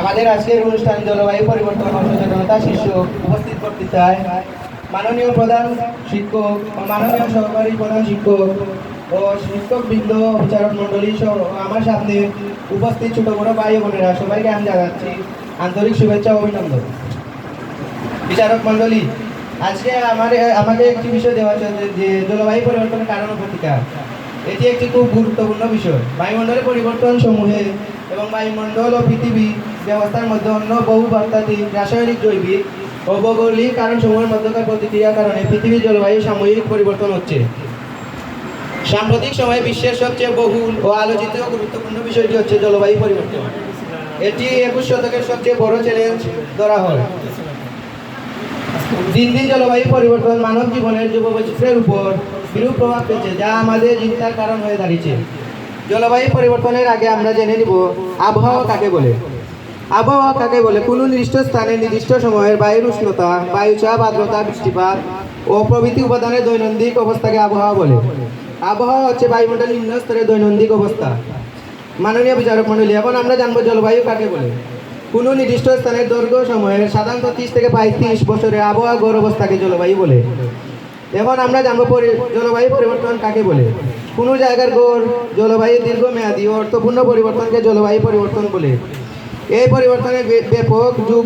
আমাদের আজকের অনুষ্ঠান জলবায়ু পরিবর্তন সচেতনতা শীর্ষক উপস্থিত করতে চায় মাননীয় প্রধান শিক্ষক ও মাননীয় সহকারী প্রধান শিক্ষক ও শিক্ষক বৃন্দ বিচারক মন্ডলী সহ আমার সামনে উপস্থিত ছোট বড় ভাই বোনেরা সবাইকে আমি জানাচ্ছি আন্তরিক শুভেচ্ছা ও অভিনন্দন। বিচারক মন্ডলী আজকে আমার আমাকে একটি বিষয় দেওয়া হচ্ছে যে জলবায়ু পরিবর্তনের কারণ প্রতিকার। এটি একটি খুব গুরুত্বপূর্ণ বিষয়। বায়ুমণ্ডলের পরিবর্তন সমূহে এবং বায়ুমণ্ডল ও পৃথিবী ব্যবস্থার মধ্যে অন্য বহু বার্তাদিক রাসায়নিক জৈবিক ও ভৌগোলিক কারণসমূহের মধ্যকার প্রতিক্রিয়ার কারণে পৃথিবীর জলবায়ু সাময়িক পরিবর্তন হচ্ছে। সাম্প্রতিক সময়ে বিশ্বের সবচেয়ে বহুল ও আলোচিত গুরুত্বপূর্ণ বিষয়টি হচ্ছে জলবায়ু পরিবর্তন। এটি একুশ শতকের সবচেয়ে বড় চ্যালেঞ্জ ধরা হয়। দিন দিন জলবায়ু পরিবর্তন মানব জীবনের যুববৈচিত্র্যের উপর বিরূপ প্রভাব ফেলছে যা আমাদের চিন্তার কারণ হয়ে দাঁড়িয়েছে। জলবায়ু পরিবর্তনের আগে আমরা জেনে নিব, আবহাওয়া কাকে বলে? আবহাওয়া কাকে বলে? কোনো নির্দিষ্ট স্থানে নির্দিষ্ট সময়ের বায়ুর উষ্ণতা বায়ুচাপ আর্দ্রতা, বৃষ্টিপাত ও প্রভৃতি উপাদানের দৈনন্দিন অবস্থাকে আবহাওয়া বলে। আবহাওয়া হচ্ছে বায়ুমণ্ডলের নিম্ন স্তরের দৈনন্দিন অবস্থা। মাননীয় বিচারক মণ্ডলী, এখন আমরা জানব জলবায়ু কাকে বলে? কোনো নির্দিষ্ট স্থানের দৈর্ঘ্য সময়ের সাধারণত ত্রিশ থেকে পঁয়ত্রিশ বছরের আবহাওয়া গড় অবস্থাকে জলবায়ু বলে। এখন আমরা জানব জলবায়ু পরিবর্তন কাকে বলে? কোনো জায়গার গড় জলবায়ু দীর্ঘমেয়াদী ও অর্থপূর্ণ পরিবর্তনকে জলবায়ু পরিবর্তন বলে। এই পরিবর্তনের ব্যাপক যুগ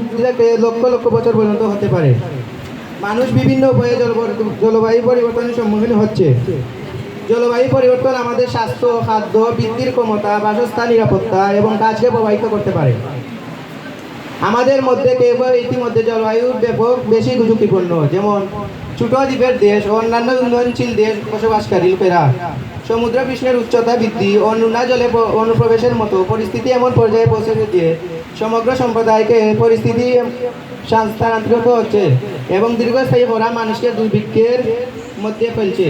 লক্ষ লক্ষ বছর পর্যন্ত হতে পারে। মানুষ বিভিন্ন উপায়ে জলবায়ু পরিবর্তনের সম্মুখীন হচ্ছে। জলবায়ু পরিবর্তন আমাদের স্বাস্থ্য, খাদ্য, বৃদ্ধির ক্ষমতা, বাসস্থান, নিরাপত্তা এবং কাজকে প্রভাবিত করতে পারে। আমাদের মধ্যে কেউ ইতিমধ্যে জলবায়ুর ব্যাপক বেশি ঝুঁকিপূর্ণ, যেমন ছোট দ্বীপের দেশ ও অন্যান্য উন্নয়নশীল দেশ বসবাসকারী লোকেরা সমুদ্র পৃষ্ঠের উচ্চতা বৃদ্ধি ও নোনা জলে অনুপ্রবেশের মতো পরিস্থিতি এমন পর্যায়ে পৌঁছেছে যে সমগ্র সম্প্রদায়কে পরিস্থিতি স্থানান্তরিত হচ্ছে এবং দীর্ঘস্থায়ী ভরা মানুষকে দুর্ভিক্ষের মধ্যে ফেলছে।